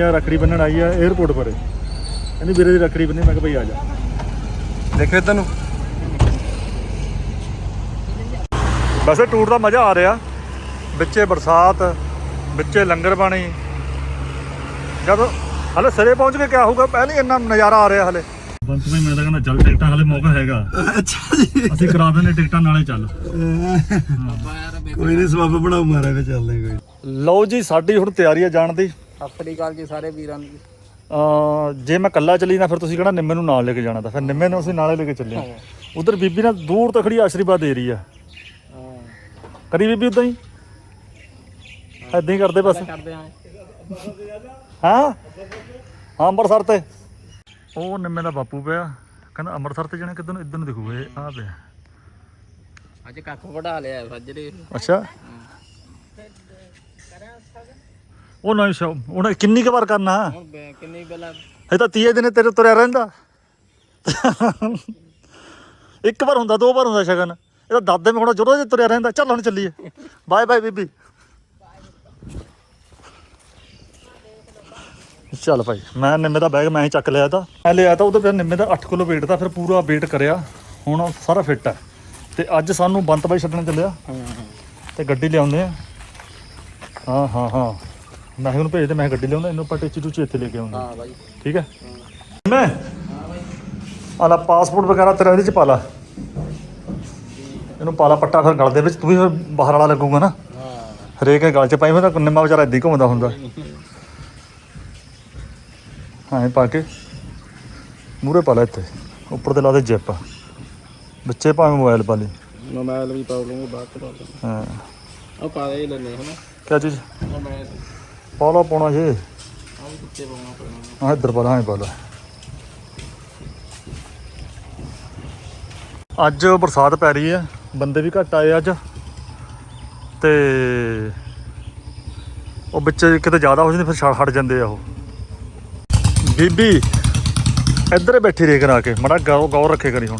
ਆ ਰੱਖੜੀ ਬੰਨਣ ਆਈ ਆ 에어ਪੋਰਟ ਪਰੇ। ਕਹਿੰਦੀ ਵੀਰੇ ਦੀ ਰੱਖੜੀ ਬੰਨੀ ਮੈਂ ਕਿਹਾ ਭਾਈ ਆ ਜਾ। ਦੇਖੋ ਇਧਰ ਨੂੰ। ਵੈਸੇ ਟੂਰ ਦਾ ਮਜ਼ਾ ਆ ਰਿਹਾ। ਵਿੱਚੇ ਬਰਸਾਤ ਵਿੱਚੇ ਲੰਗਰ ਪਾਣੀ। ਜਦੋਂ ਹਲੇ ਸਿਰੇ ਪਹੁੰਚ ਕੇ ਕਿਆ ਹੋਊਗਾ ਪਹਿਲੇ ਇੰਨਾ ਨਜ਼ਾਰਾ ਆ ਰਿਹਾ ਹਲੇ। ਬੰਤ ਭਾਈ ਮੈਂ ਤਾਂ ਕਹਿੰਦਾ ਚੱਲ ਟਿਕਟਾਂ ਹਲੇ ਮੌਕਾ ਹੈਗਾ। ਅੱਛਾ ਜੀ। ਅਸੀਂ ਕਰਾ ਦਿੰਦੇ ਟਿਕਟਾਂ ਨਾਲੇ ਚੱਲ। ਕੋਈ ਨਹੀਂ ਸਬੱਬ ਬਣਾਉ ਮਾਰਾ ਕੇ ਚੱਲਦੇ ਕੋਈ। ਲਓ ਜੀ ਸਾਡੀ ਹੁਣ ਤਿਆਰੀ ਹੈ ਜਾਣ ਦੀ। ਸਤਿ ਸ੍ਰੀ ਅਕਾਲ ਜੀ ਸਾਰੇ ਵੀਰਾਂ ਨੂੰ ਅਹ ਜੇ ਮੈਂ ਕੱਲਾ ਚੱਲੀ ਨਾ ਫਿਰ ਤੁਸੀਂ ਕਹਣਾ ਨਿੰਮੇ ਨੂੰ ਨਾਲ ਲੈ ਕੇ ਜਾਣਾ ਤਾਂ? ਫਿਰ ਨਿੰਮੇ ਨੂੰ ਅਸੀਂ ਨਾਲੇ ਲੈ ਕੇ ਚੱਲੇ ਉਧਰ ਬੀਬੀ ਨਾ ਦੂਰ ਤੋਂ ਖੜੀ ਆਸ਼ੀਰਵਾਦ ਦੇ ਰਹੀ ਆ। ਕਰੀ ਬੀਬੀ ਉਦਾਂ ਹੀ? ਐਦਾਂ ਹੀ ਕਰਦੇ ਬਸ। ਕਰਦੇ ਆਂ ਹਾਂ? ਹਾਂ ਅੰਮ੍ਰਿਤਸਰ ਤੇ। ਉਹ ਨਿੰਮੇ ਦਾ ਬਾਪੂ ਪਿਆ। ਕਹਿੰਦਾ ਅੰਮ੍ਰਿਤਸਰ ਤੇ ਜਾਣਾ ਕਿੱਧਰ ਨੂੰ? ਇੱਧਰ ਨੂੰ ਦਿਖੂਗਾ ਇਹ ਆ ਪਿਆ। ਅੱਜ ਕੱਖ ਵਢਾ ਲਿਆ ਸੱਜਰੇ। ਅੱਛਾ। ਉਹ ਨਹੀਂ ਸ਼ੋ ਉਹਨੇ ਕਿੰਨੀ ਕੁ ਵਾਰ ਕਰਨਾ? ਹੁਣ ਬੈ- ਕਿੰਨੀ ਪਹਿਲਾਂ? ਇਹ ਤਾਂ 30 ਦਿਨੇ ਤੇਰੇ ਤੁਰਿਆ ਰਹਿੰਦਾ। ਇੱਕ ਵਾਰ ਹੁੰਦਾ ਦੋ ਵਾਰ ਹੁੰਦਾ ਸ਼ਗਨ। ਇਹ ਤਾਂ ਦਾਦੇ ਮੇ ਹੁਣ ਜਦੋਂ ਜੇ ਤੁਰਿਆ ਰਹਿੰਦਾ। ਚੱਲ ਹੁਣ ਚੱਲੀਏ। ਬਾਏ ਬਾਏ ਬੀਬੀ। ਚੱਲ ਭਾਈ ਮੈਂ ਨਿੰਮੇ ਦਾ ਬੈਗ ਮੈਂ ਹੀ ਚੱਕ ਲਿਆ ਤਾਂ। ਮੈਂ ਲਿਆ ਤਾਂ ਉਹਦੇ ਫਿਰ ਨਿੰਮੇ ਦਾ 8 ਕਿਲੋ weight ਦਾ ਫਿਰ ਪੂਰਾ weight ਕਰਿਆ। ਹੁਣ ਉਹ ਸਾਰਾ ਫਿੱਟ ਹੈ ਤੇ ਅੱਜ ਸਾਨੂੰ ਬੰਤ ਬਾਈ ਛੱਡਣ ਚੱਲਿਆ। ਤੇ ਗੱਡੀ ਲਿਆਉਂਦੇ ਆ। ਹਾਂ ਹਾਂ ਹਾਂ। ਮੈਂ ਉਹਨੂੰ ਭੇਜਦੇ ਮੈਂ ਕਿਹਾ ਗੱਡੀ ਲਿਆਉਂਦਾ ਇਹਨੂੰ ਆਪਾਂ ਟੇਚੀ ਟੂਚੀ ਇੱਥੇ ਲੈ ਕੇ ਆਉਂਦੇ ਹਾਂ। ਬਾਈ। ਠੀਕ ਹੈ? ਮੈਂ? ਆਲਾ ਪਾਸਪੋਰਟ ਵਗੈਰਾ ਤੇਰਾ ਇਹਦੇ ਚ ਪਾ ਲਾ। ਇਹਨੂੰ ਪਾ ਲਾ ਪੱਟਾ ਫਿਰ ਗਲ ਦੇ ਵਿੱਚ ਤੂੰ ਵੀ ਫਿਰ ਬਾਹਰ ਵਾਲਾ ਲੱਗੂਗਾ ਨਾ। ਹਾਂ। ਹਰੇਕ ਗਲ ਚ ਪਾਈ ਮੈਂ ਤਾਂ ਨਿੰਮਾ ਵਿਚਾਰਾ ਹੀ ਘੁੰਮਦਾ ਹੁੰਦਾ। ਹਾਂ ਇਹ ਪਾ ਕੇ। ਮੂਰੇ ਪਾ ਲੈ ਇੱਥੇ। ਉੱਪਰ ਤੇ ਲਾ ਦੇ ਜਿੱਪ। ਬੱਚੇ ਭਾਵੇਂ ਮੋਬਾਈਲ ਪਾ ਲਈ ਮੋਬਾਈਲ ਵੀ ਪਾ ਲੂੰਗਾ ਬਾਅਦ ਚ ਪਾ ਹਾਂ। ਉਹ ਪਾ ਦੇ ਲੈਣੇ ਹਨਾ? ਕਿਆ ਚੀਜ਼? ਮੈਂ ਪਾ ਲਾ ਪਾਉਣਾ ਜੇ। ਆ ਵੀ ਕਿੱਥੇ ਪਾਉਣਾ ਪੈਣਾ। ਹਾਂ ਇੱਧਰ ਪਾ ਲਾ ਹਾਂ ਪਾ ਲਾ। ਅੱਜ ਬਰਸਾਤ ਪੈ ਰਹੀ ਹੈ ਬੰਦੇ ਵੀ ਘੱਟ ਆਏ ਅੱਜ। ਤੇ ਉਹ ਬੱਚੇ ਕਿਤੇ ਜ਼ਿਆਦਾ ਹੋ ਜਾਂਦੇ ਫਿਰ ਛੱਡ ਹਟ ਜਾਂਦੇ ਆ ਉਹ। ਬੀਬੀ ਇੱਧਰ ਬੈਠੀ ਰੇ ਕਰਾ ਕੇ ਮੜਾ ਗੌਰ ਗੌਰ ਰੱਖੇ ਕਰੀ ਹੁਣ।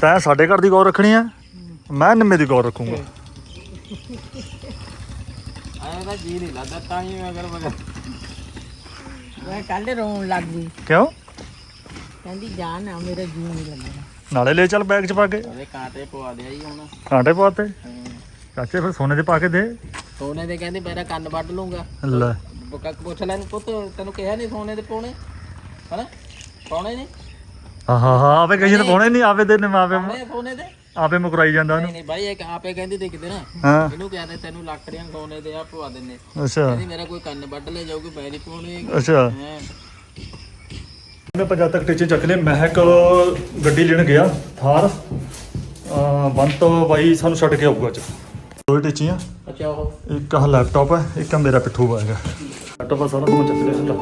ਤੈਂ ਸਾਡੇ ਘਰ ਦੀ ਗੌਰ ਰੱਖਣੀ ਆ? ਮੈਂ ਨਿੰਮੇ ਦੀ ਗੌਰ ਰੱਖੂੰਗਾ। ਆਇਆ ਤਾਂ ਜੀ ਨਹੀਂ ਲੱਗਦਾ ਤਾਂ ਹੀ ਮੈਂ ਅਗਰ ਮਗਰ ਮੈਂ ਕੱਲ ਰੋਣ ਲੱਗ ਗਈ ਕਿਉਂ ਕਹਿੰਦੀ ਜਾ ਨਾ ਮੇਰਾ ਜੀ ਨਹੀਂ ਲੱਗਦਾ ਨਾਲੇ ਲੈ ਚੱਲ ਬੈਗ ਚ ਪਾ ਕੇ ਉਹਦੇ ਕਾਂਟੇ ਪਵਾ ਦਿਆ ਜੀ ਹੁਣ ਕਾਂਟੇ ਪਾਤੇ ਹਾਂ। ਚਾਚੇ ਫਿਰ ਸੋਨੇ ਦੇ ਪਾ ਕੇ ਦੇ ਸੋਨੇ ਦੇ ਕਹਿੰਦੇ ਮੇਰਾ ਕੰਨ ਵੱਢ ਲੂੰਗਾ ਲੈ ਬੁੱਕਾ ਪੁੱਛ ਲੈਣ ਪੁੱਤ ਤੈਨੂੰ ਕਿਹਾ ਨਹੀਂ ਸੋਨੇ ਦੇ ਪਾਉਣੇ ਹਨਾ ਪਾਉਣੇ ਨਹੀਂ ਹਾਂ ਹਾਂ ਹਾਂ ਆਵੇ ਕਹੀ ਤਾਂ ਪਾਉਣੇ ਨਹੀਂ ਆਵੇ ਦੇ ਨੇ ਆਵੇ ਪਾਉਣੇ ਆ ਸੋਨੇ ਦੇ ਆਪੇ ਮੁਕਰਾਈ ਜਾਂਦਾ ਨਹੀਂ ਉਹਨੂੰ। ਨਹੀਂ ਬਾਈ ਇੱਕ ਆਪੇ ਕਹਿੰਦੀ ਦੇਖਦੇ ਨਾ ਹਾਂ। ਇਹਨੂੰ ਕਹਿੰਦੇ ਤੈਨੂੰ ਲੱਖ ਰਿਆਂ ਸੋਨੇ ਦੇ ਆ ਪਵਾ ਦਿੰਨੇ। ਅੱਛਾ। ਕਹਿੰਦੀ ਮੇਰਾ ਕੋਈ ਕੰਨ ਵੱਢ ਲੈ ਜਾਊਗੀ ਮੈਂ ਨਹੀਂ ਪਾਉਣੇ ਅੱਛਾ। ਮੈਂ ਪੰਜਾਬ ਤੱਕ ਟੀਚੇ ਚੱਕ ਲਏ ਮਹਿਕ ਗੱਡੀ ਲੈਣ ਗਿਆ ਥਾਰ। ਅ ਬੰਤ ਬਾਈ ਸਾਨੂੰ ਛੱਡ ਕੇ ਆਊਗਾ ਅੱਜ। ਦੋ ਟੀਚੀਆਂ। ਅੱਛਾ ਉਹ। ਇੱਕ ਆਹ ਲੈਪਟਾਪ ਹੈ ਇੱਕ ਆ ਮੇਰਾ ਪਿੱਠੂ ਬੈਗ ਲੈਪਟਾਪ ਆ ਸਾਰਾ ਤੁਹਾਨੂੰ ਚੱਕ ਲਿਆ ਸਿੱਧਾ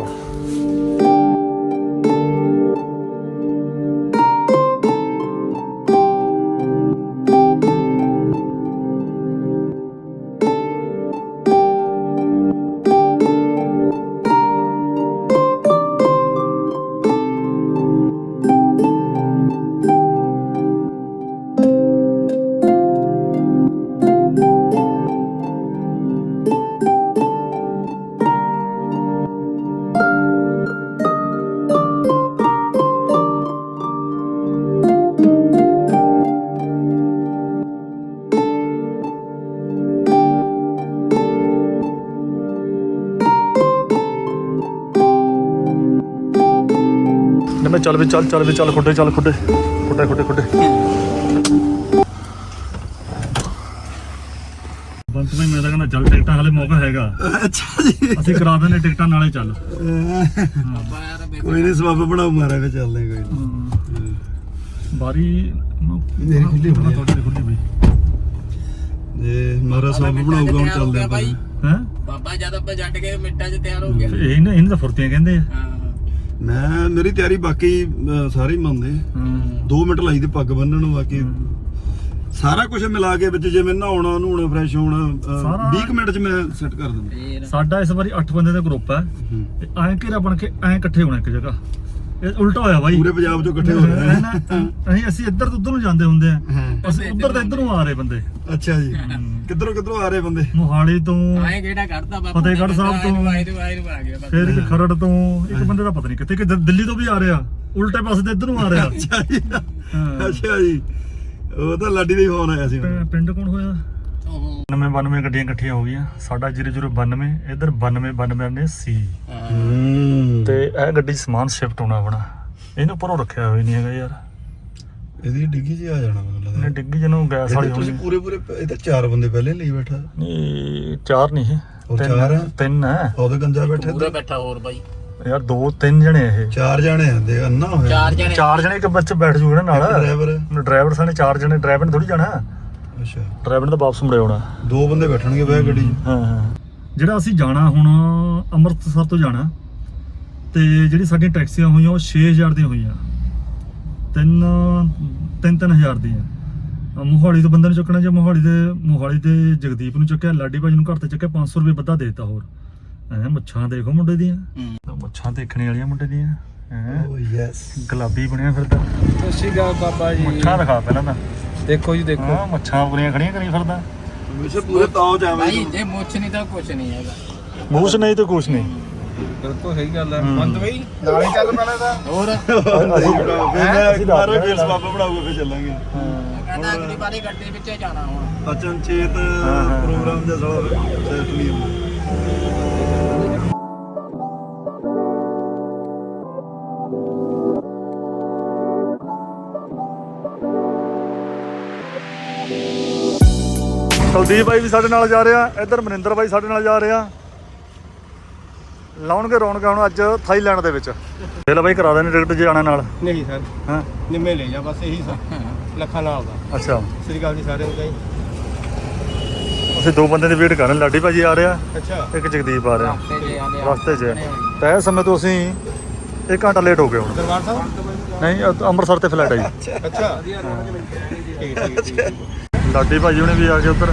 ਚੱਲ ਵੀ ਚੱਲ ਚੱਲ ਵੀ ਚੱਲ ਖੁੱਡੇ ਚੱਲ ਖੁੱਡੇ ਖੁੱਡੇ ਖੁੱਡੇ ਖੁੱਡੇ। ਬੰਤ ਭਾਈ ਮੈਂ ਤਾਂ ਕਹਿੰਦਾ ਚੱਲ ਟਿਕਟਾਂ ਹਲੇ ਮੌਕਾ ਹੈਗਾ। ਅੱਛਾ ਜੀ। ਅਸੀਂ ਕਰਾ ਦਿੰਦੇ ਟਿਕਟਾਂ ਨਾਲੇ ਚੱਲ। ਬਾਬਾ ਯਾਰ ਬੇ- ਕੋਈ ਨਹੀਂ ਸਬੱਬ ਬਣਾਉ ਮਾਰਾ ਕੇ ਚੱਲਦੇ ਕੋਈ ਨੀ। ਬਾਰੀ ਮੇਰੀ ਖੁੱਲੀ ਹੋਈ ਹੈ। ਤੁਹਾਡੀ ਖੁੱਲੀ ਬਈ ਜੇ ਮਾਰਾ ਸਬੱਬ ਬਣਾਊਗਾ ਹੁਣ ਚੱਲਦੇ ਆ ਬਾਈ। ਹੈ? ਬਾਬਾ ਜਦ ਆਪਾਂ ਜੱਟ ਕੇ ਮਿੰਟਾਂ 'ਚ ਤਿਆਰ ਹੋ ਗਿਆ। ਇਹ ਨਾ ਇਹਨਾਂ ਦਾ ਫੁਰਤੀਆਂ ਕਹਿੰਦੇ ਆ। ਹਾਂ। ਮੈਂ ਮੇਰੀ ਤਿਆਰੀ ਬਾਕੀ ਅਹ, ਸਾਰੇ ਹੀ ਮੰਨਦੇ ਹਾਂ। 2 ਮਿੰਟ ਲਾਈ ਤੇ ਪੱਗ ਬੰਨਣ ਨੂੰ ਬਾਕੀ ਸਾਰਾ ਕੁਝ ਮਿਲਾ ਕੇ ਵਿੱਚ ਜਿਵੇਂ ਨਹਾਉਣਾ ਨੂਣਾ ਫਰੈਸ਼ ਹੋਣਾ ਅਹ, ਸਾਰਾ- 20 ਕੁ ਮਿੰਟ ਚ ਮੈਂ ਸੈੱਟ ਕਰ ਦਿੰਦਾ। ਫੇਰ। ਸਾਡਾ ਇਸ ਵਾਰੀ 8 ਬੰਦੇ ਦਾ ਗਰੁੱਪ ਹੈ। ਹੂੰ। ਤੇ ਐਂ ਘੇਰਾ ਬਣ ਕੇ ਐਂ ਇਕੱਠੇ ਹੋਣਾ ਇੱਕ ਜਗ੍ਹਾ। ਇਹ ਉਲਟਾ ਹੋਇਆ ਬਾਈ। ਪੂਰੇ ਪੰਜਾਬ ਚੋਂ ਇਕੱਠੇ ਹੋ ਰਹੇ ਹੈ ਨਾ, ਅਸੀਂ ਅਸੀਂ ਇੱਧਰ ਤੋਂ ਉੱਧਰ ਨੂੰ ਜਾਂਦੇ ਹੁੰਦੇ ਆ। ਹਾਂ। ਅਸੀਂ ਉੱਧਰ ਤੋਂ ਇੱਧਰ ਨੂੰ ਆ ਰਹੇ ਬੰਦੇ। ਅੱਛਾ ਜੀ। ਕਿੱਧਰੋਂ ਕਿੱਧਰੋਂ ਆ ਰਹੇ ਬੰਦੇ? ਮੋਹਾਲੀ ਤੋਂ ਆਏ ਕਿਹੜਾ ਕੱਢਦਾ ਬਾਪੂ? ਫਤਿਹਗੜ੍ਹ ਸਾਹਿਬ ਤੋਂ। ਆਏ ਨੂੰ ਆਏ ਨੂੰ ਆ ਗਿਆ ਬਸ ਫਿਰ ਇੱਕ ਖਰੜ ਤੋਂ ਇੱਕ ਬੰਦੇ ਦਾ ਪਤਾ ਨਹੀਂ ਕਿੱਥੇ ਕਿ ਦਿੱਲੀ ਤੋਂ ਵੀ ਆ ਰਿਹਾ। ਉਲਟੇ ਪਾਸੇ ਤੇ ਇੱਧਰ ਨੂੰ ਆ ਰਿਹਾ। ਅੱਛਾ ਜੀ। ਹਾਂ। ਅੱਛਾ ਜੀ। ਉਹ ਤਾਂ ਲਾਡੀ ਦਾ ਹੀ ਫੋਨ ਆਇਆ ਸੀ ਪਿੰਡ ਕੌਣ ਹੋਇਆ? 99 92 ਗੱਡੀਆਂ ਇਕੱਠੀਆਂ ਹੋ ਗਈਆਂ। ਸਾਡਾ 0092 ਇੱਧਰ 92 92 ਨੇ ਸੀ। ਹੂੰ। ਤੇ ਇਹ ਗੱਡੀ ਸਮਾਨ ਸ਼ਿਫਟ ਹੋਣਾ ਆਪਣਾ। ਇਹਨੂੰ ਉੱਪਰੋਂ ਰੱਖਿਆ ਹੋਇਆ ਨਹੀਂ ਹੈਗਾ ਯਾਰ। ਇਹਦੀ ਡਿੱਗੀ 'ਚ ਆ ਜਾਣਾ ਮੈਨੂੰ ਲੱਗਦਾ। ਡਿੱਗੀ ਜਿਹਨੂੰ ਗੈਸ ਵਾਲੀ ਇਹਦੇ ਤੁਸੀਂ ਹੋਣੀ। ਪੂਰੇ ਪੂਰੇ ਇਹ ਤਾਂ ਚਾਰ ਬੰਦੇ ਪਹਿਲੇ ਲਈ ਬੈਠਾ। ਨਹੀਂ ਚਾਰ ਨਹੀਂ ਇਹ। ਤਿੰਨ-? ਤਿੰਨ ਹੈ ਉਹਦੇ ਗੰਜਾ ਬੈਠੇ ਪੂਰਾ ਬੈਠਾ ਹੋਰ ਬਾਈ। ਯਾਰ ਦੋ ਤਿੰਨ ਜਣੇ ਇਹ। ਚਾਰ ਜਾਣੇ ਆਂਦੇ ਅੰਨਾ ਹੋਇਆ। ਚਾਰ ਜਣੇ। ਚਾਰ ਜਣੇ ਇੱਕ ਬੱਚੇ ਬੈਠ ਜੂਗੇ ਨਾਲ। ਡਰਾਈਵਰ ਡਰਾਈਵਰ ਸਾਨੇ ਚਾਰ ਜਣੇ ਡਰਾਈਵਰ ਨੇ ਥੋੜੀ ਜਾਣਾ। ਅੱਛਾ। ਡਰਾਈਵਰ ਨੇ ਤਾਂ ਵਾਪਸ ਮੁੜੇ ਆਉਣਾ ਦੋ ਬੰਦੇ ਬੈਠਣਗੇ ਬਹਿ ਗੱਡੀ 'ਚ। ਹਾਂ ਹਾਂ। ਜਿਹੜਾ ਅਸੀਂ ਜਾਣਾ ਹੁਣ ਅੰਮ੍ਰਿਤਸਰ ਤੋਂ ਜਾਣਾ ਤੇ ਜਿਹੜੀ ਸਾਡੀਆਂ ਟੈਕਸੀਆਂ ਹੋਈਆਂ ਉਹ 6000 ਦੀਆਂ ਹੋਈਆਂ। ਤਿੰਨ ਤਿੰਨ ਤਿੰਨ ਹਜ਼ਾਰ ਦੀਆਂ। ਅਹ ਮੋਹਾਲੀ ਤੋਂ ਬੰਦੇ ਨੂੰ ਚੱਕਣਾ ਜੇ ਮੋਹਾਲੀ ਦੇ ਮੋਹਾਲੀ ਤੇ ਜਗਦੀਪ ਨੂੰ ਚੱਕਿਆ ਲਾਡੀ ਭਾਜੀ ਨੂੰ ਘਰ ਤੇ ਚੱਕਿਆ 500 ਰੁਪਏ ਵੱਧਾ ਦੇਤਾ ਹੋਰ। ਐ ਮੁੱਛਾਂ ਦੇਖੋ ਮੁੰਡੇ ਦੀਆਂ। ਹੂੰ ਮੁੱਛਾਂ ਦੇਖਣੇ ਵਾਲੀਆਂ ਮੁੰਡੇ ਦੀਆਂ। ਹੈ ਓ ਯੈਸ ਗੁਲਾਬੀ ਬਣਿਆ ਫਿਰਦਾ। ਸਤਿ ਸ਼੍ਰੀ ਅਕਾਲ ਬਾਬਾ ਮੁੱਛਾਂ ਦਿਖਾ ਪਹਿਲਾਂ ਤਾਂ। ਦੇਖੋ ਜੀ ਹਾਂ ਮੁੱਛਾਂ ਪੂਰੀਆਂ ਖੜੀਆਂ ਕਰੀ ਫਿਰਦਾ। ਹਮੇਸ਼ਾ ਪੂਰੇ ਤਾਉ ਚ ਭਾਈ ਜੇ ਮੁੱਛ ਨਹੀਂ ਤਾਂ ਕੁਛ ਨਹੀਂ ਹੈਗਾ। ਮੂੰਹ 'ਚ ਨਹੀਂ ਤੇ ਕੁਛ ਨਹੀਂ। ਬਿਲਕੁਲ ਸਹੀ ਗੱਲ ਹੈ। ਹੂੰ। ਬੰਦ ਬਈ। ਨਾਲੇ ਚੱਲ ਪੈਣਾ ਤਾਂ। ਹੋਰ? ਅਸੀਂ ਮੈਂ ਇੱਕ ਵਾਰ ਫੇਰ ਸਵਾਬਾ ਬਣਾਉਗਾ ਫੇਰ ਚੱਲਾਂਗੇ। ਕਹਿੰਦਾ ਅਗਲੀ ਵਾਰੀ ਗੱਡੀ ਵਿੱਚ ਜਾਣਾ ਹੁਣ। ਅਚਨ ਚੇਤ ਹਾਂ। ਪ੍ਰੋਗਰਾਮ ਦਾ ਸਾਲਾ ਸੈਟ ਨਹੀਂ ਹੁੰਦਾ। ਕੁਲਦੀਪ ਬਾਈ ਵੀ ਸਾਡੇ ਨਾਲ ਜਾ ਰਿਹਾ ਇੱਧਰ ਮਨਿੰਦਰ ਬਾਈ ਸਾਡੇ ਨਾਲ ਜਾ ਰਿਹਾ। ਲਾਉਣਗੇ ਰੌਣਕ ਹੁਣ ਅੱਜ ਥਾਈਲੈਂਡ ਦੇ ਵਿੱਚ। ਦੇ ਲੈ ਬਾਈ ਕਰਾ ਦੇਣੇ ਟਿਕਟ ਜੇ ਆਣਾ ਨਾਲ। ਨਹੀਂ ਸਰ ਹਾਂ। ਨਿੰਮੇ ਲੈ ਜਾ ਬਸ ਇਹੀ ਸਰ। ਲੱਖਾਂ ਨਾਲ ਦਾ। ਅੱਛਾ। ਸ੍ਰੀ ਅਕਾਲ ਜੀ ਸਾਰਿਆਂ ਨੂੰ ਜੀ ਅਸੀਂ ਦੋ ਬੰਦੇ ਦੀ ਵੇਟ ਕਰ ਰਹੇ ਹਾਂ। ਲਾਡੀ ਭਾਜੀ ਆ ਰਿਹਾ ਅੱਛਾ। ਇੱਕ ਜਗਦੀਪ ਆ ਰਿਹਾ। ਰਸਤੇ 'ਚ। ਤਾਂ ਸਮੇਂ ਤੋਂ ਅਸੀਂ 1 ਘੰਟਾ ਲੇਟ ਹੋ ਗਏ ਹੁਣ। ਦਰਬਾਰ ਸਾਹਿਬ? ਨਹੀਂ ਅ- ਅੰਮ੍ਰਿਤਸਰ ਤੇ ਫਲਾਈਟ ਆਈ ਅੱਛਾ। ਠੀਕ ਠੀਕ ਠੀਕ ਲਾਡੀ ਭਾਜੀ ਹੁਣੇ ਵੀ ਆ ਗਏ ਉੱਧਰ।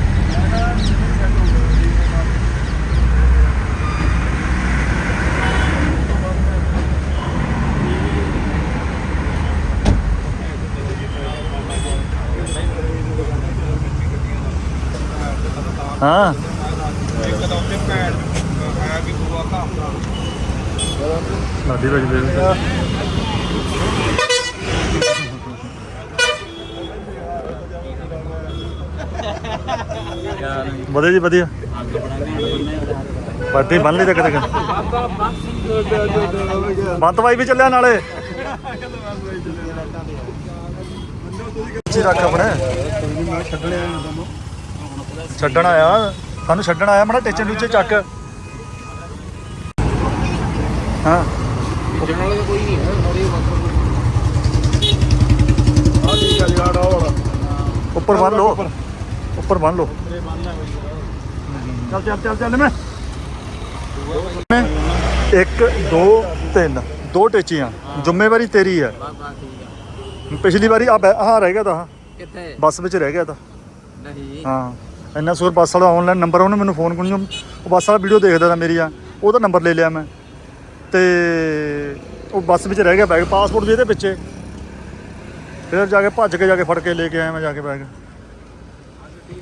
ਹਾਂ। ਦੇ ਵਧੀਆ ਜੀ ਵਧੀਆ। ਬਾਤੀ ਬੰਨ ਲਈ ਤਾਂ ਕਿਤੇ ਬੰਤ ਬਾਈ ਵੀ ਚੱਲਿਆ ਨਾਲੇ। ਜੀ ਰੱਖ ਆਪਣੇ। ਮੈਂ ਛੱਡਣੇ ਆ ਤੁਹਾਨੂੰ ਛੱਡਣ ਆਇਆ ਸਾਨੂੰ ਛੱਡਣ ਆਇਆ ਮੜਾ ਟੇਚੇ ਟੂਚੇ ਚੱਕ। ਹਾਂ। ਵਾਲੇ ਕੋਈ ਨਹੀਂ ਹੈ ਆ ਯਾਰ ਉੱਪਰ ਬੰਨ ਲਓ। ਉੱਪਰ ਬੰਨ ਲਓ। ਚੱਲ ਚੱਲ ਚੱਲ ਚੱਲ ਮੈਂ। 1 2 3 ਦੋ ਟੇਚੀਆਂ। ਜ਼ਿੰਮੇਵਾਰੀ ਤੇਰੀ ਹੈ। ਪਿਛਲੀ ਵਾਰੀ ਆ ਹਾਂ ਰਹਿ ਗਿਆ ਤਾਂ। ਕਿੱਥੇ? ਬੱਸ ਵਿੱਚ ਰਹਿ ਗਿਆ ਤਾਂ। ਨਹੀਂ। ਹਾਂ। ਇੰਨਾ ਸੂਰ ਬੱਸ ਵਾਲਾ ਆਨਲਾਈਨ ਨੰਬਰ ਉਹਨੇ ਮੈਨੂੰ ਫੋਨ ਕਰੀ ਉਹ ਬੱਸ ਵਾਲਾ ਵੀਡੀਓ ਦੇਖਦਾ ਤਾਂ ਮੇਰੀ ਆ ਉਹਦਾ ਨੰਬਰ ਲੈ ਲਿਆ ਮੈਂ। ਤੇ ਉਹ ਬੱਸ ਵਿੱਚ ਰਹਿ ਗਿਆ ਬੈਗ ਪਾਸਪੋਰਟ ਵੀ ਇਹਦੇ ਪਿੱਛੇ। ਫਿਰ ਜਾ ਕੇ ਭੱਜ ਕੇ ਜਾ ਕੇ ਫੜ ਕੇ ਲੈ ਕੇ ਆਇਆ ਮੈਂ, ਜਾ ਕੇ ਬੈਗ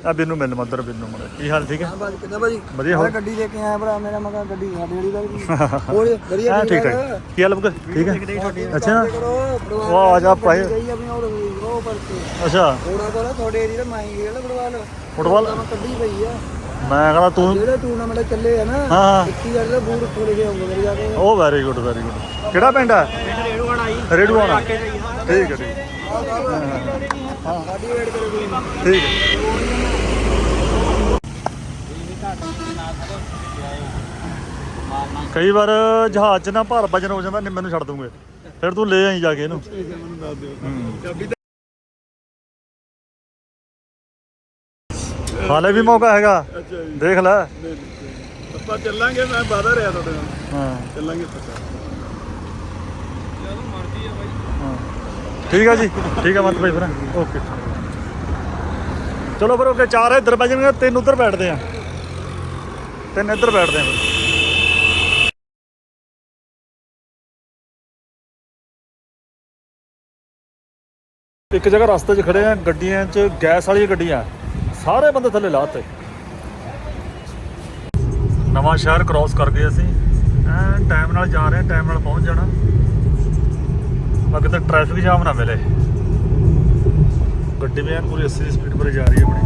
ਆ ਬਿੰਨੂ ਮਿਲ ਮਦਰ ਬਿੰਨੂ ਮੜਾ ਕੀ ਹਾਲ ਠੀਕ ਹੈ? ਬਾਜੀ ਕਿੱਦਾਂ ਬਾਜੀ? ਵਧੀਆ ਹੋਰ? ਗੱਡੀ ਲੈ ਕੇ ਆਇਆ ਭਰਾ ਮੇਰਾ ਮਗਾ ਗੱਡੀ ਸਾਡੀ ਵਾਲੀ ਦਾ। ਹੋਰ ਵਧੀਆ ਹਾਂ ਠੀਕ ਠਾਕ। ਕੀ ਹਾਲ ਬੁਕ ਠੀਕ ਹੈ? ਅੱਛਾ ਵਾਹ ਆ ਜਾ ਭਾਈ ਉਹ ਪਰ ਅੱਛਾ। ਥੋੜਾ ਕੋਲ ਤੁਹਾਡੇ ਏਰੀਆ ਦਾ ਮਾਈ ਗੇਲ ਫੁੱਟਬਾਲ? ਫੁੱਟਬਾਲ ਕੱਢੀ ਪਈ ਆ। ਮੈਂ ਕਹਿੰਦਾ ਤੂੰ ਜਿਹੜੇ ਟੂਰਨਾਮੈਂਟ ਚੱਲੇ ਆ ਨਾ ਹਾਂ 21000 ਦਾ ਬੂਟ ਖੋਲੇ ਕੇ ਆਉਂਗੇ ਮੇਰੇ ਜਾ ਕੇ। ਉਹ ਵੈਰੀ ਗੁੱਡ ਵੈਰੀ ਗੁੱਡ ਕਿਹੜਾ ਪਿੰਡ ਹੈ ਰੇੜੂਆਣਾ। ਠੀਕ ਹੈ ਠੀਕ ਹੈ। ਸਾਡੀ ਵੇਟ ਕਰੋ ਕੋਈ ਠੀਕ ਹੈ। ਕਈ ਵਾਰ ਜਹਾਜ਼ 'ਚ ਨਾ ਭਾਰ ਵਜਨ ਹੋ ਜਾਂਦਾ ਨਿੰਮੇ ਨੂੰ ਛੱਡ ਦੂੰਗੇ। ਫਿਰ ਤੂੰ ਲੈ ਆਈ ਜਾ ਕੇ ਇਹਨੂੰ। ਹਾਲੇ ਵੀ ਮੌਕਾ ਹੈਗਾ। ਅੱਛਾ ਜੀ। ਦੇਖ ਲੈ। ਆਪਾਂ ਚੱਲਾਂਗੇ ਮੈਂ ਵਾਦਾ ਰਿਹਾ ਤੁਹਾਡੇ ਨਾਲ। ਹਾਂ। ਚੱਲਾਂਗੇ ਪੱਕਾ ਹਾਂ। ਠੀਕ ਆ ਜੀ। ਠੀਕ ਆ ਮਤ ਭਾਈ ਫਿਰ। ਓਕੇ। ਚਲੋ ਫਿਰ ਓਕੇ। ਚਾਰ ਇੱਧਰ ਬੈਠ ਜਾਣਗੇ ਤਿੰਨ ਉੱਧਰ ਬੈਠਦੇ ਆ। ਤਿੰਨ ਇੱਧਰ ਬੈਠਦੇ ਆ ਫਿਰ ਇੱਕ ਜਗ੍ਹਾ ਰਸਤੇ 'ਚ ਖੜੇ ਆ ਗੱਡੀਆਂ 'ਚ ਗੈਸ ਵਾਲੀਆਂ ਗੱਡੀਆਂ। ਸਾਰੇ ਬੰਦੇ ਥੱਲੇ ਲਾਤੇ ਨਵਾਂ ਸ਼ਹਿਰ ਕ੍ਰਾਸ ਕਰ ਗਏ ਅਸੀਂ। ਐ ਟਾਈਮ ਨਾਲ ਜਾ ਰਹੇ ਟਾਈਮ ਨਾਲ ਪਹੁੰਚ ਜਾਣਾ। ਬਾਕੀ ਤਾਂ ਟ੍ਰੈਫਿਕ ਜਾਮ ਨਾ ਮਿਲੇ। ਗੱਡੀ ਵੀ ਐਨ ਪੂਰੀ 80 ਦੀ ਸਪੀਡ ਪਰ ਜਾ ਰਹੀ ਹੈ ਆਪਣੀ।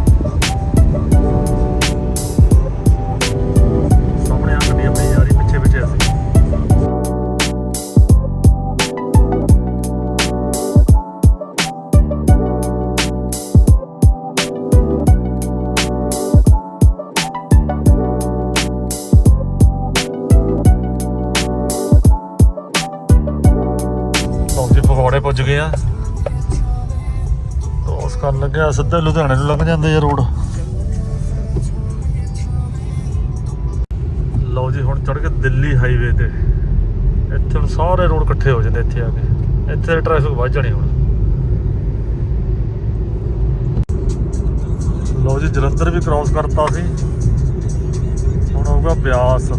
ਜੀ ਪੁੱਜ ਗਏ ਆ। ਕ੍ਰੋਸ ਕਰਨ ਲੱਗਿਆ, ਸਿੱਧਾ ਲੁਧਿਆਣੇ ਨੂੰ ਲੰਘ ਜਾਂਦੇ ਆ ਰੋਡ। ਲਓ ਜੀ, ਹੁਣ ਚੜ ਕੇ ਦਿੱਲੀ ਹਾਈਵੇ ਤੇ। ਇੱਥੇ ਹੁਣ ਸਾਰੇ ਰੋਡ ਇਕੱਠੇ ਹੋ ਜਾਂਦੇ ਇੱਥੇ ਆ ਕੇ। ਇੱਥੇ ਟ੍ਰੈਫਿਕ ਵੱਧ ਜਾਣੀ ਹੁਣ। ਲਓ ਜੀ, ਜਲੰਧਰ ਵੀ ਕ੍ਰਾਸ ਕਰਤਾ ਸੀ। ਹੁਣ ਹੋਊਗਾ ਬਿਆਸ।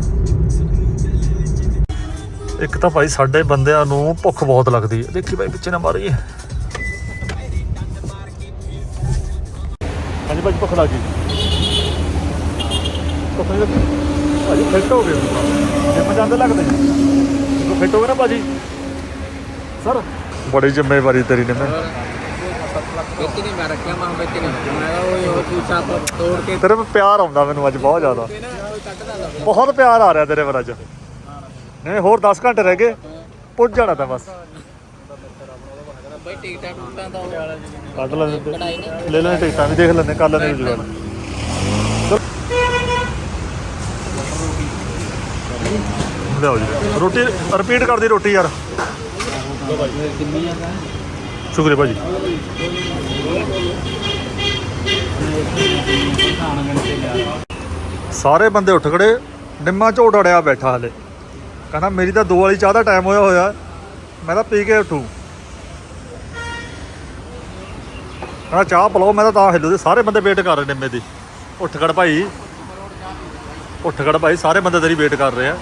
ਇੱਕ ਤਾਂ ਭਾਈ ਸਾਡੇ ਬੰਦਿਆਂ ਨੂੰ ਭੁੱਖ ਬਹੁਤ ਲੱਗਦੀ ਹੈ। ਦੇਖੀ ਭਾਈ ਪਿੱਛੇ ਨਾ ਮਾਰੀ ਹਾਂਜੀ ਭਾਈ ਭੁੱਖ ਲੱਗੀ ਭੁੱਖ ਲੱਗੀ? ਭਾਜੀ ਫਿੱਟ ਹੋ ਗਏ ਜਿੰਮ ਜਾਂਦੇ ਲੱਗਦੇ। ਜਦੋਂ ਫਿੱਟ ਹੋ ਗਏ ਨਾ ਭਾਜੀ? ਸਰ। ਬੜੀ ਜ਼ਿੰਮੇਵਾਰੀ ਤੇਰੀ ਨੇ ਮੈਂ ਵਿੱਚ ਨਹੀਂ ਮੈਂ ਰੱਖਿਆ ਮਾਂ ਵਿੱਚ ਨਹੀਂ ਮੈਂ ਤਾਂ ਉਹ ਉਹ ਚੀਜ਼ਾਂ ਤੋਂ ਤੋੜ ਕੇ ਤੇਰੇ ਪਿਆਰ ਆਉਂਦਾ ਮੈਨੂੰ ਅੱਜ ਬਹੁਤ ਜ਼ਿਆਦਾ। ਬਹੁਤ ਪਿਆਰ ਆ ਰਿਹਾ ਤੇਰੇ ਪਰ ਅੱਜ। ਨਹੀਂ ਹੋਰ 10 ਘੰਟੇ ਰਹਿ ਗਏ। ਪੁੱਜ ਜਾਣਾ ਤਾਂ ਬਸ। ਬਈ ਟਿਕਟਾਂ ਟੁਕਟਾਂ ਦਾ ਕੱਢ ਲੈਣੇ ਲੈ ਲੈਣੇ ਟਿਕਟਾਂ ਵੀ, ਦੇਖ ਲੈਂਦੇ ਕੱਲ ਲੈਣੇ ਜੁਗਾੜ। ਲਿਆਓ ਜੀ। ਰੋਟੀ ਰਿਪੀਟ ਕਰਦੀ ਰੋਟੀ ਯਾਰ। ਸ਼ੁਕਰੀਆ ਭਾਜੀ। ਸਾਰੇ ਬੰਦੇ ਉੱਠ ਖੜੇ, ਨਿੰਮਾ ਝੋਟ ਅੜਿਆ ਬੈਠਾ ਹਲੇ। ਕਹਿੰਦਾ ਮੇਰੀ ਤਾਂ ਦੋ ਵਾਲੀ ਚਾਹ ਦਾ ਟਾਈਮ ਹੋਇਆ ਹੋਇਆ। ਮੈਂ ਤਾਂ ਪੀ ਕੇ ਉੱਠੂ। ਕਹਿੰਦਾ ਚਾਹ ਪਲਾਓ, ਮੈਂ ਤਾਂ ਤਾਂ ਹਿੱਲੂ। ਦੇ ਸਾਰੇ ਬੰਦੇ ਵੇਟ ਕਰ ਰਹੇ ਨਿੰਮੇ ਦੀ ਉੱਠ ਖੜ ਭਾਈ। ਉੱਠ ਖੜ ਭਾਈ, ਸਾਰੇ ਬੰਦੇ ਤੇਰੀ ਵੇਟ ਕਰ ਰਹੇ ਆ।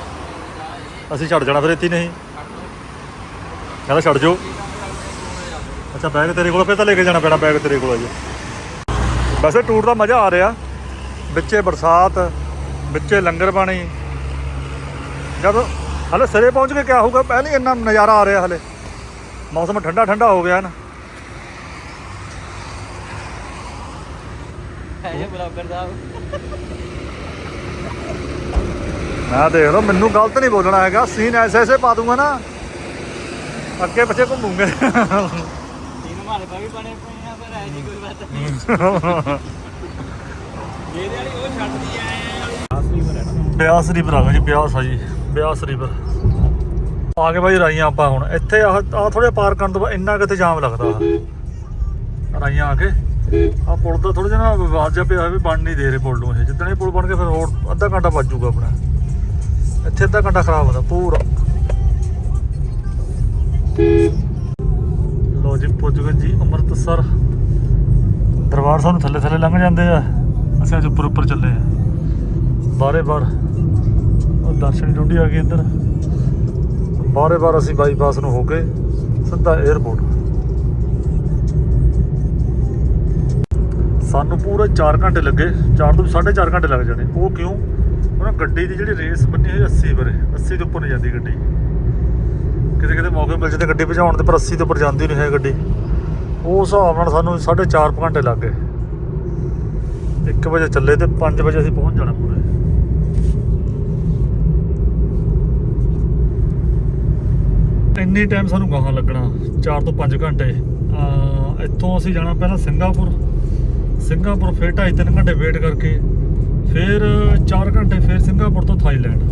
ਅਸੀਂ ਛੱਡ ਜਾਣਾ ਫਿਰ ਇੱਥੇ ਨਹੀਂ। ਕਹਿੰਦਾ ਛੱਡ ਜਾਓ। ਅੱਛਾ ਬੈਗ ਤੇਰੇ ਕੋਲ ਫਿਰ ਤਾਂ ਲੈ ਕੇ ਜਾਣਾ ਪੈਣਾ ਬੈਗ ਤੇਰੇ ਕੋਲ ਆ ਜੀ ਵੈਸੇ ਟੂਰ ਦਾ ਮਜ਼ਾ ਆ ਰਿਹਾ। ਵਿੱਚੇ ਬਰਸਾਤ, ਵਿੱਚੇ ਲੰਗਰ ਪਾਣੀ। ਜਦ ਹਲੇ ਸਿਰੇ ਪਹੁੰਚ ਕੇ ਕਿਆ ਹੋਊਗਾ? ਪਹਿਲੇ ਇੰਨਾ ਨਜ਼ਾਰਾ ਆ ਰਿਹਾ ਹਲੇ। ਮੌਸਮ ਠੰਡਾ ਠੰਡਾ ਹੋ ਗਿਆ ਨਾ। ਮੈਂ ਦੇਖ ਲਓ ਮੈਨੂੰ ਗਲਤ ਨਹੀਂ ਬੋਲਣਾ ਹੈਗਾ। ਸੀਨ ਐਸੇ ਐਸੇ ਪਾ ਦੂੰਗਾ ਨਾ। ਅੱਗੇ ਪਿੱਛੇ ਘੁੰਮੂਗੇ। ਤਿੰਨ ਮਾਰੇ ਪਾ ਵੀ ਬਣੇ ਪਏ ਆ ਪਰ ਐ ਜੀ ਕੋਈ ਬਾਤ ਨਹੀਂ। ਇਹਦੇ ਵਾਲੀ ਉਹ ਛੱਡਦੀ ਐ। ਬਿਆਸ ਆ ਗਿਆ ਜੀ ਬਿਆਸ ਆ ਜੀ। ਬਿਆਸ ਰਿਵਰ ਆ ਗਏ ਬਾਈ ਰਾਈਆਂ ਆਪਾਂ ਹੁਣ। ਇੱਥੇ ਆ ਆ ਥੋੜੇ ਪਾਰ ਕਰਨ ਤੋਂ ਬਾਅਦ ਇੰਨਾ ਕਿਤੇ ਜਾਮ ਲੱਗਦਾ। ਆ ਰਾਈਆਂ ਆ ਕੇ ਆ ਪੁਲ ਦਾ ਥੋੜਾ ਜਿਹਾ ਨਾ ਵਿਵਾਦ ਜਿਹਾ ਪਿਆ ਹੋਇਆ ਵੀ ਬਣ ਨਹੀਂ ਦੇ ਰਹੇ ਪੁਲ ਨੂੰ ਇਹ। ਜਿੱਦਣ ਇਹ ਪੁਲ ਬਣ ਕੇ ਫਿਰ ਹੋਰ ਅੱਧਾ ਘੰਟਾ ਵੱਜ ਜਾਊਗਾ ਆਪਣਾ। ਇੱਥੇ ਅੱਧਾ ਘੰਟਾ ਖਰਾਬ ਹੁੰਦਾ ਪੂਰਾ। ਲੋ ਜੀ, ਪੁੱਜ ਗਏ ਜੀ ਅੰਮ੍ਰਿਤਸਰ। ਦਰਬਾਰ ਸਾਨੂੰ ਥੱਲੇ ਥੱਲੇ ਲੰਘ ਜਾਂਦੇ ਆ। ਅਸੀਂ ਅੱਜ ਉੱਪਰ ਉੱਪਰ ਚੱਲੇ ਆ। ਬਾਰੇ ਬਾਰ ਦਰਸ਼ਨ ਡਿਊਟੀ ਆ ਗਈ ਇੱਧਰ। ਬਾਰੇ ਬਾਰ ਅਸੀਂ ਬਾਈਪਾਸ ਨੂੰ ਹੋ ਕੇ ਸਿੱਧਾ 에어ਪੋਰਟ ਸਾਨੂੰ ਪੂਰੇ 4 ਘੰਟੇ ਲੱਗੇ। 4 ਤੋਂ 4.5 ਘੰਟੇ ਲੱਗ ਜਾਣੇ। ਉਹ ਕਿਉਂ? ਉਹਨਾਂ ਗੱਡੀ ਦੀ ਜਿਹੜੀ ਰੇਸ ਬੰਨੀ ਹੋਈ 80 ਪਰੇ 80 ਦੇ ਉੱਪਰ ਨਹੀਂ ਜਾਂਦੀ ਗੱਡੀ। ਕਿਤੇ ਕਿਤੇ ਮੌਕੇ ਮਿਲ ਜਾਂਦੇ ਗੱਡੀ ਭਜਾਉਣ ਦੇ ਪਰ 80 ਤੋਂ ਉੱਪਰ ਜਾਂਦੀ ਨਹੀਂ ਹੈ ਗੱਡੀ। ਉਹ ਹਿਸਾਬ ਨਾਲ ਸਾਨੂੰ 4.5 ਘੰਟੇ ਲੱਗ ਗਏ। 1 ਵਜੇ ਚੱਲੇ ਤੇ 5 ਵਜੇ ਅਸੀਂ ਪਹੁੰਚ ਜਾਣਾ ਪੂਰੇ। ਇੰਨੀ ਟਾਈਮ ਸਾਨੂੰ ਗਾਹਾਂ ਲੱਗਣਾ 4 ਤੋਂ 5 ਘੰਟੇ। ਇੱਥੋਂ ਅਸੀਂ ਜਾਣਾ ਪਹਿਲਾਂ ਸਿੰਗਾਪੁਰ। ਸਿੰਗਾਪੁਰ ਫਿਰ 2.5 ਘੰਟੇ ਵੇਟ ਕਰਕੇ, ਫਿਰ 4 ਘੰਟੇ ਫਿਰ ਸਿੰਗਾਪੁਰ ਤੋਂ ਥਾਈਲੈਂਡ।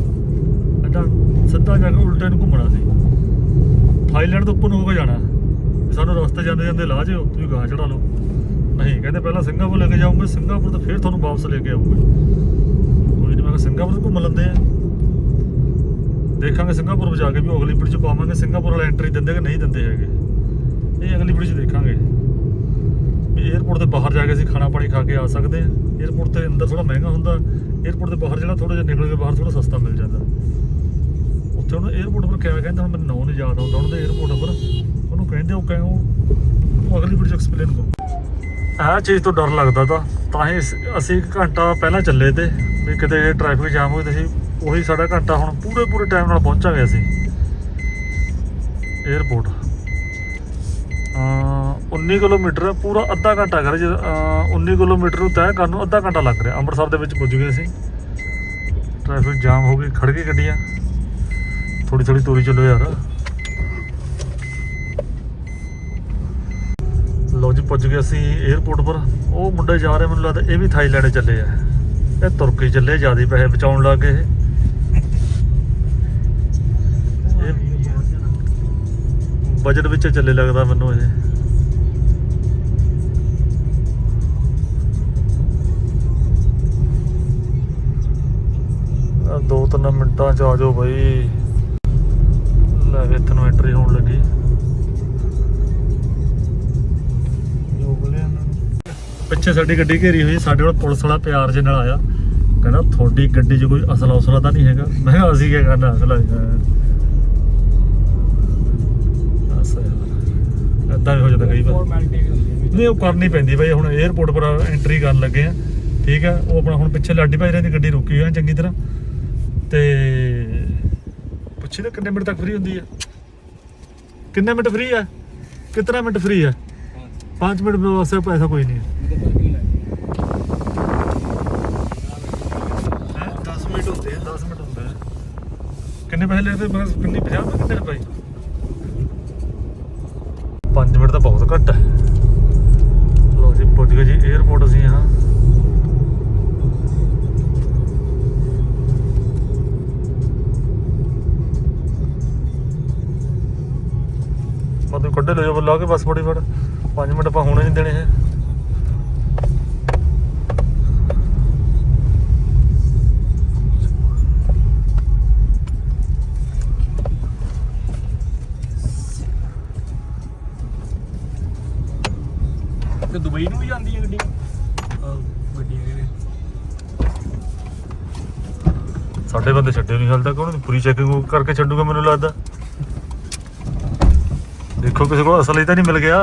ਇੱਦਾਂ ਸਿੱਧਾ ਜਾ ਕੇ ਉਲਟੇ ਨੂੰ ਘੁੰਮਣਾ ਸੀ। ਥਾਈਲੈਂਡ ਤੋਂ ਉੱਪਰ ਨੂੰ ਹੋ ਕੇ ਜਾਣਾ। ਸਾਨੂੰ ਰਸਤੇ ਜਾਂਦੇ ਜਾਂਦੇ ਲਾ ਜਿਓ, ਤੁਸੀਂ ਗਾਹ ਚੜਾ ਲਓ। ਨਹੀਂ, ਕਹਿੰਦੇ ਪਹਿਲਾਂ ਸਿੰਗਾਪੁਰ ਲੈ ਕੇ ਜਾਊਂਗੇ ਸਿੰਗਾਪੁਰ ਤੋਂ ਫਿਰ ਤੁਹਾਨੂੰ ਵਾਪਸ ਲੈ ਕੇ ਆਊਂਗੇ ਕੋਈ ਨਹੀਂ ਮੈਂ ਕਿਹਾ ਸਿੰਗਾਪੁਰ ਤੋਂ ਘੁੰਮ ਲੈਂਦੇ ਆ। ਦੇਖਾਂਗੇ ਸਿੰਗਾਪੁਰ ਵਿੱਚ ਜਾ ਕੇ ਵੀ ਉਹ ਅਗਲੀ ਪੀੜੀ ਚ ਪਾਵਾਂਗੇ। ਸਿੰਗਾਪੁਰ ਵਾਲੇ ਐਂਟਰੀ ਦਿੰਦੇ ਕਿ ਨਹੀਂ ਦਿੰਦੇ ਹੈਗੇ? ਇਹ ਅਗਲੀ ਪੀੜੀ ਚ ਦੇਖਾਂਗੇ। ਵੀ 에어ਪੋਰਟ ਦੇ ਬਾਹਰ ਜਾ ਕੇ ਅਸੀਂ ਖਾਣਾ ਪਾਣੀ ਖਾ ਕੇ ਆ ਸਕਦੇ ਹਾਂ। 에어ਪੋਰਟ ਦੇ ਅੰਦਰ ਥੋੜਾ ਮਹਿੰਗਾ ਹੁੰਦਾ। 에어ਪੋਰਟ ਦੇ ਬਾਹਰ ਜਿਹੜਾ ਥੋੜਾ ਜਿਹਾ ਨਿਕਲ ਕੇ ਬਾਹਰ ਥੋੜਾ ਸਸਤਾ ਮਿਲ ਜਾਂਦਾ। ਉੱਥੇ ਉਹਨੂੰ 에어ਪੋਰਟ ਪਰ ਕਿਆ ਕਹਿੰਦੇ ਹੁਣ ਮੈਨੂੰ ਨਾਮ ਨਹੀਂ ਯਾਦ ਆਉਂਦਾ ਉਹਦੇ 에어ਪੋਰਟ ਪਰ ਉਹਨੂੰ ਕਹਿੰਦੇ ਉਹ ਕਹਿੰਦੇ ਉਹ ਅਗਲੀ 'ਚ ਐਕਸਪਲੇਨ ਕਰੋ। ਆ ਚੀਜ਼ ਤੋਂ ਡਰ ਲੱਗਦਾ ਤਾਂ। ਤਾਂ ਹੀ ਅਸੀਂ ਘੰਟਾ ਪਹਿਲਾਂ ਚੱਲੇ ਤੇ। ਵੀ ਕਿਤੇ ਟ੍ਰੈਫਿਕ ਜਾਮ ਹੋਈ ਤੇ ਅਸੀਂ ਉਹੀ ਸਾਡਾ ਘੰਟਾ ਹੁਣ ਪੂਰੇ ਪੂਰੇ ਟਾਈਮ ਨਾਲ ਪਹੁੰਚਾ ਗਿਆ ਸੀ 에어ਪੋਰਟ ਅ 19 ਕਿਲੋਮੀਟਰ, ਪੂਰਾ ਅੱਧਾ ਘੰਟਾ ਕਰ 19 ਕਿਲੋਮੀਟਰ ਨੂੰ ਤੈਅ ਕਰਨ ਨੂੰ ਅੱਧਾ ਘੰਟਾ ਲੱਗ ਰਿਹਾ। ਅੰਮ੍ਰਿਤਸਰ ਦੇ ਵਿੱਚ ਪੁੱਜ ਗਏ ਸੀ ਟ੍ਰੈਫਿਕ ਜਾਮ ਹੋ ਗਈ ਖੜ ਗਈ ਗੱਡੀਆਂ। ਥੋੜੀ ਥੋੜੀ ਤੋਰੀ ਚੱਲੋ ਯਾਰ। ਲੋ ਜੀ, ਪੁੱਜ ਗਏ ਅਸੀਂ 에어ਪੋਰਟ ਪਰ। ਉਹ ਮੁੰਡੇ ਜਾ ਰਹੇ, ਮੈਨੂੰ ਲੱਗਦਾ ਇਹ ਵੀ ਥਾਈਲੈਂਡ ਚੱਲੇ ਆ। ਇਹ ਤੁਰਕੀ ਚੱਲੇ, ਜ਼ਿਆਦਾ ਪੈਸੇ ਬਚਾਉਣ ਲੱਗੇ ਇਹ। ਬਜਟ ਵਿੱਚ ਚੱਲੇ ਲੱਗਦਾ ਮੈਨੂੰ ਇਹ। ਦੋ ਤਿੰਨ ਮਿੰਟਾਂ ਚ ਆ ਜਾਓ ਬਾਈ। ਲੈ ਇੱਥੇ ਨੂੰ ਐਂਟਰੀ ਹੋਣ ਲੱਗੀ। ਪਿੱਛੇ ਸਾਡੀ ਗੱਡੀ ਘੇਰੀ ਹੋਈ ਸਾਡੇ ਕੋਲ ਪੁਲਿਸ ਵਾਲਾ ਪਿਆਰ ਜੇ ਨਾਲ ਆਇਆ। ਕਹਿੰਦਾ ਤੁਹਾਡੀ ਗੱਡੀ 'ਚ ਕੋਈ ਅਸਲਾ ਉਸਲਾ ਤਾਂ ਨਹੀਂ ਹੈਗਾ? ਮੈਂ ਕਿਹਾ ਅਸੀਂ ਕੀ ਕਰਨਾ ਅਸਲਾ? ਇਦਾਂ ਹੋ ਜਾਂਦਾ ਕਈ ਵਾਰ। ਨਹੀਂ ਉਹ ਕਰਨੀ ਪੈਂਦੀ ਬਾਈ ਹੁਣ 에어ਪੋਰਟ ਪਰ ਐਂਟਰੀ ਕਰਨ ਲੱਗੇ ਆ। ਠੀਕ ਆ ਉਹ ਆਪਣਾ ਹੁਣ ਪਿੱਛੇ ਲਾਡੀ ਭਾਈ ਦੀ ਗੱਡੀ ਰੁਕੀ ਹੋਈ ਆ ਚੰਗੀ ਤਰ੍ਹਾਂ। ਤੇ ਪੁੱਛੀ ਤਾਂ ਕਿੰਨੇ ਮਿੰਟ ਤੱਕ ਫ੍ਰੀ ਹੁੰਦੀ ਆ? ਕਿੰਨੇ ਮਿੰਟ ਫ੍ਰੀ ਆ? ਕਿੰਨਾ ਮਿੰਟ ਫ੍ਰੀ ਆ? 5 ਮਿੰਟ ਵਾਸਤੇ ਪੈਸਾ ਕੋਈ ਨਹੀਂ ਹੈ 10 ਮਿੰਟ ਹੁੰਦੇ ਆ 10 ਮਿੰਟ ਹੁੰਦੇ ਆ। ਕਿੰਨੇ ਪੈਸੇ ਲੈਦੇ ਬਸ ਕਿੰਨੀ 50 ਰੁਪਏ ਕਿੰਨੇ ਰੁਪਏ? 5 ਮਿੰਟ ਤਾਂ ਬਹੁਤ ਘੱਟ ਹੈ। ਲੋ ਜੀ ਪਹੁੰਚ ਗਏ ਜੀ 에어ਪੋਰਟ ਅਸੀਂ ਹਾਂ ਮਤਲਬ ਕੱਢੇ ਲੈ ਜਾਓ ਲਾ ਕੇ ਬਸ ਬੜੀ ਫੜ 5 ਮਿੰਟ ਆਪਾਂ ਹੋਣੇ ਨਹੀਂ ਦੇਣੇ ਹੈ ਤੇ ਦੁਬਈ ਨੂੰ ਵੀ ਜਾਂਦੀ ਹੈ ਗੱਡੀ। ਗੱਡੀ ਸਾਡੇ ਬੰਦੇ ਛੱਡੇ ਨਹੀਂ ਹਾਲ ਤੱਕ ਉਹਨੂੰ ਪੂਰੀ ਚੈਕਿੰਗ ਕਰਕੇ ਛੱਡੂਗਾ ਮੈਨੂੰ ਲੱਗਦਾ। ਦੇਖੋ ਕਿਸੇ ਕੋਲ ਅਸਲ ਹੀ ਤਾਂ ਨਹੀਂ ਮਿਲ ਗਿਆ।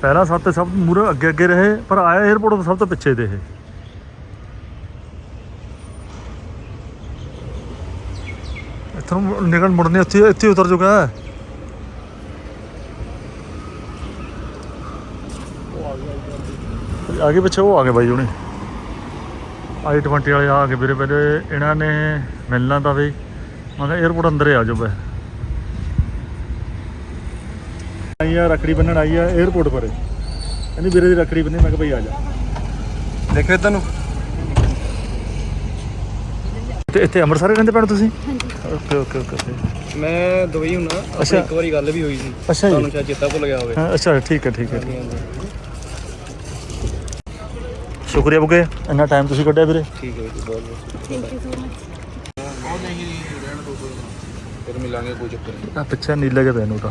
ਪਹਿਲਾ ਸਭ ਤੇ ਸਭ ਮੂਰੇ ਅੱਗੇ ਅੱਗੇ ਰਹੇ ਪਰ ਆਇਆ 에어ਪੋਰਟ ਤੋਂ ਸਭ ਤੋਂ ਪਿੱਛੇ ਦੇ ਇਹ। ਇੱਥੋਂ ਨਿਕਲ ਮੁੜਨੇ ਇੱਥੇ ਇੱਥੇ ਉਤਰ ਚੁੱਕਾ ਹੈ। ਆ ਗਏ ਪਿੱਛੇ ਉਹ ਆ ਗਏ ਬਾਈ ਉਹਨੇ ਆਈ 20 ਵਾਲੇ ਆ ਗਏ ਵੀਰੇ ਪਹਿਲੇ ਇਹਨਾਂ ਨੇ ਮਿਲਣਾ ਤਾਂ ਬਈ। ਮੈਂ ਕਿਹਾ 에어ਪੋਰਟ ਅੰਦਰ ਆ ਜਾਓ ਬਈ ਆਈ ਆ ਰਖੜੀ ਬੰਨਣ ਆਈ ਆ 에어ਪੋਰਟ ਪਰੇ। ਕਹਿੰਦੀ ਵੀਰੇ ਦੀ ਰਖੜੀ ਬੰਨੀ ਮੈਂ ਕਿਹਾ ਬਈ ਆ ਜਾ। ਦੇਖਿਓ ਤੈਨੂੰ ਤੇ ਇੱਥੇ ਅੰਮ੍ਰਿਤਸਰ ਰਹਿੰਦੇ ਪੈਣ ਤੁਸੀਂ? ਓਕੇ ਓਕੇ ਓਕੇ ਮੈਂ ਦੁਬਈ ਹੁਣਾ ਅੱਛਾ। ਇੱਕ ਵਾਰੀ ਗੱਲ ਵੀ ਹੋਈ ਸੀ। ਤੁਹਾਨੂੰ ਸ਼ਾਇਦ ਚੇਤਾ ਭੁੱਲ ਗਿਆ ਹੋਵੇ। ਅੱਛਾ ਠੀਕ ਹੈ ਠੀਕ ਹੈ। ਸ਼ੁਕਰੀਆ ਬੁਕੇ ਇੰਨਾ ਟਾਈਮ ਤੁਸੀਂ ਕੱਢਿਆ ਵੀਰੇ। ਠੀਕ ਹੈ ਜੀ ਬਹੁਤ ਬਹੁਤ ਥੈਂਕ ਯੂ ਸੋ ਮਚ ਉਹ ਨਹੀਂ ਰਹਿਣ ਦੋ ਫਿਰ ਮਿਲਾਂਗੇ ਕੋਈ ਚੱਕਰ ਨਹੀਂ। ਆ ਪਿੱਛੇ ਨੀਲੇ ਜਿਹੇ ਪੈਨ ਤਾਂ।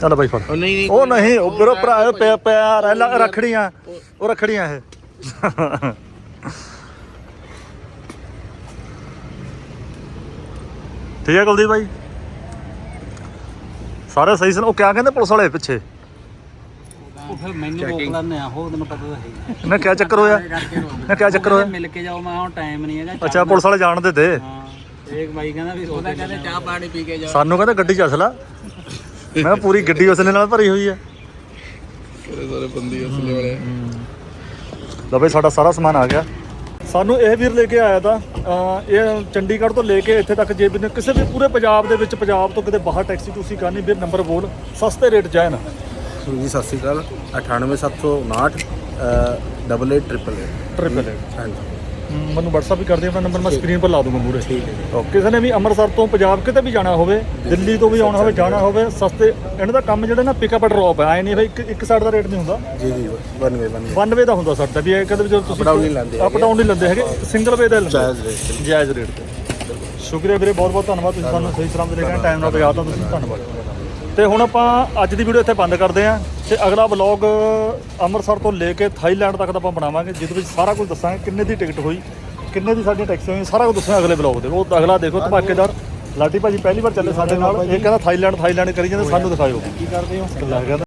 ਚੱਲ ਬਾਈ ਫੜ। ਉਹ ਨਹੀਂ ਨਹੀਂ ਉਹ ਨਹੀਂ ਉਹ ਭਰਾ ਪਿਆ ਪਿਆ ਰੱਖੜੀਆਂ। ਉਹ ਰੱਖੜੀਆਂ ਇਹ। ਠੀਕ ਹੈ ਕੁਲਦੀਪ ਭਾਈ ਸਾਰੇ ਸਹੀ ਸਨ ਉਹ ਕਿਆ ਕਹਿੰਦੇ ਪੁਲਿਸ ਵਾਲੇ ਪਿੱਛੇ? ਉਹ ਫਿਰ ਮੈਨੂੰ ਰੋਕ ਲੈਣੇ ਆ ਉਹ ਤੈਨੂੰ ਪਤਾ ਤਾਂ ਹੈ ਨਾ ਕਿਆ ਚੱਕਰ ਹੋਇਆ? ਨਾ ਕਿਆ ਚੱਕਰ ਹੋਇਆ? ਮਿਲ ਕੇ ਜਾਓ ਮੈਂ ਹੁਣ ਟਾਈਮ ਨਹੀਂ ਹੈਗਾ ਅੱਛਾ ਪੁਲਿਸ ਵਾਲੇ ਜਾਣਦੇ ਤੇ। ਹਾਂ ਇੱਕ ਬਾਈ ਕਹਿੰਦਾ ਵੀ ਉਹਦਾ ਕਹਿੰਦੇ ਚਾਹ ਪਾਣੀ ਪੀ ਕੇ ਜਾਓ। ਸਾਨੂੰ ਕਹਿੰਦਾ ਗੱਡੀ ਚ ਅਸਲਾ ਮੈਂ ਕਿਹਾ ਪੂਰੀ ਗੱਡੀ ਉਸਲੇ ਨਾਲ ਭਰੀ ਹੋਈ ਆ। ਸਾਰੇ ਬੰਦੀ ਅਸਲੇ ਵਾਲੇ ਲਓ ਬਈ ਸਾਡਾ ਸਾਰਾ ਸਮਾਨ ਆ ਗਿਆ। ਸਾਨੂੰ ਇਹ ਵੀਰ ਲੈ ਕੇ ਆਇਆ ਤਾਂ ਅਹ ਇਹ ਚੰਡੀਗੜ੍ਹ ਤੋਂ ਲੈ ਕੇ ਇੱਥੇ ਤੱਕ ਜੇ ਵੀ ਕਿਸੇ ਵੀ ਪੂਰੇ ਪੰਜਾਬ ਦੇ ਵਿੱਚ ਪੰਜਾਬ ਤੋਂ ਕਿਤੇ ਬਾਹਰ ਟੈਕਸੀ ਤੁਸੀਂ ਕਰਨੀ ਵੀਰ ਨੰਬਰ ਬੋਲ ਸਸਤੇ ਰੇਟ ਜਾਏ ਨਾ ਜੀ ਸਤਿ ਸ਼੍ਰੀ ਅਕਾਲ। 98759 ਡਬਲ ਏਟ ਟ੍ਰਿਪਲ ਹਾਂਜੀ। ਮੈਨੂੰ WhatsApp ਵੀ ਕਰ ਦਿਓ ਆਪਣਾ ਨੰਬਰ ਮੈਂ ਸਕਰੀਨ 'ਪਰ ਲਾ ਦੂੰਗਾ ਮੂਰੇ ਠੀਕ ਹੈ ਕਿਸੇ ਨੇ ਵੀ ਅੰਮ੍ਰਿਤਸਰ ਤੋਂ ਪੰਜਾਬ ਕਿਤੇ ਵੀ ਜਾਣਾ ਹੋਵੇ ਦਿੱਲੀ ਤੋਂ ਵੀ ਆਉਣਾ ਹੋਵੇ ਜਾਣਾ ਹੋਵੇ ਸਸਤੇ ਇਹਨਾਂ ਦਾ ਕੰਮ ਜਿਹੜਾ ਨਾ ਪਿਕਅਪ ਡ੍ਰੌਪ ਹੈ ਐ ਨਹੀਂ ਬਈ ਇੱਕ ਇੱਕ ਸਾਈਡ ਦਾ ਰੇਟ ਨਹੀਂ ਹੁੰਦਾ। ਜੀ ਜੀ ਵਨ ਵੇ ਵਨ ਵੇ ਦਾ ਹੁੰਦਾ ਸਾਡਾ ਵੀ ਇਹ ਕਦੇ ਵੀ ਜਦੋਂ ਤੁਸੀਂ down ਨਹੀਂ ਲੈਂਦੇ ਅਪ ਡਾਊਨ ਨਹੀਂ ਲੈਂਦੇ ਹੈਗੇ ਸਿੰਗਲ ਵੇ ਦਾ ਲੈਂਦੇ। ਜਾਇਜ਼ ਰੇਟ ਤੇ। ਸ਼ੁਕਰੀਆ ਵੀਰੇ ਬਹੁਤ ਬਹੁਤ ਧੰਨਵਾਦ ਤੁਸੀਂ ਸਾਨੂੰ ਸਹੀ ਸਲਾਮਤ ਲੈ ਕੇ ਟਾਈਮ ਨਾਲ ਬਜਾ ਤਾਂ ਤੁਸੀਂ ਧੰਨਵਾਦ। ਤੇ ਹੁਣ ਆਪਾਂ ਅੱਜ ਦੀ ਵੀਡੀਓ ਇੱਥੇ ਬੰਦ ਕਰਦੇ ਆਂ ਤੇ ਅਗਲਾ ਵਲੌਗ ਅੰਮ੍ਰਿਤਸਰ ਤੋਂ ਲੈ ਕੇ ਥਾਈਲੈਂਡ ਤੱਕ ਦਾ ਆਪਾਂ ਬਣਾਵਾਂਗੇ ਜਿਹਦੇ ਵਿੱਚ ਸਾਰਾ ਕੁਝ ਦੱਸਾਂਗੇ ਕਿੰਨੇ ਦੀ ਟਿਕਟ ਹੋਈ ਕਿੰਨੇ ਦੀ ਸਾਡੀਆਂ ਟੈਕਸੀ ਹੋਈਆਂ ਸਾਰਾ ਕੁਝ ਦੱਸਾਂਗੇ ਅਗਲੇ ਵਲੌਗ ਦੇ। ਉਹ ਅਗਲਾ ਦੇਖੋ ਧਮਾਕੇਦਾਰ ਲਾਟੀ ਭਾਜੀ ਪਹਿਲੀ ਵਾਰ ਚੱਲੇ ਸਾਡੇ ਨਾਲ। ਇਹ ਕਹਿੰਦਾ ਥਾਈਲੈਂਡ ਥਾਈਲੈਂਡ ਕਰੀ ਜਾਂਦੇ ਸਾਨੂੰ ਦਿਖਾਇਓ ਕੀ ਕਰਦੇ ਹੋ?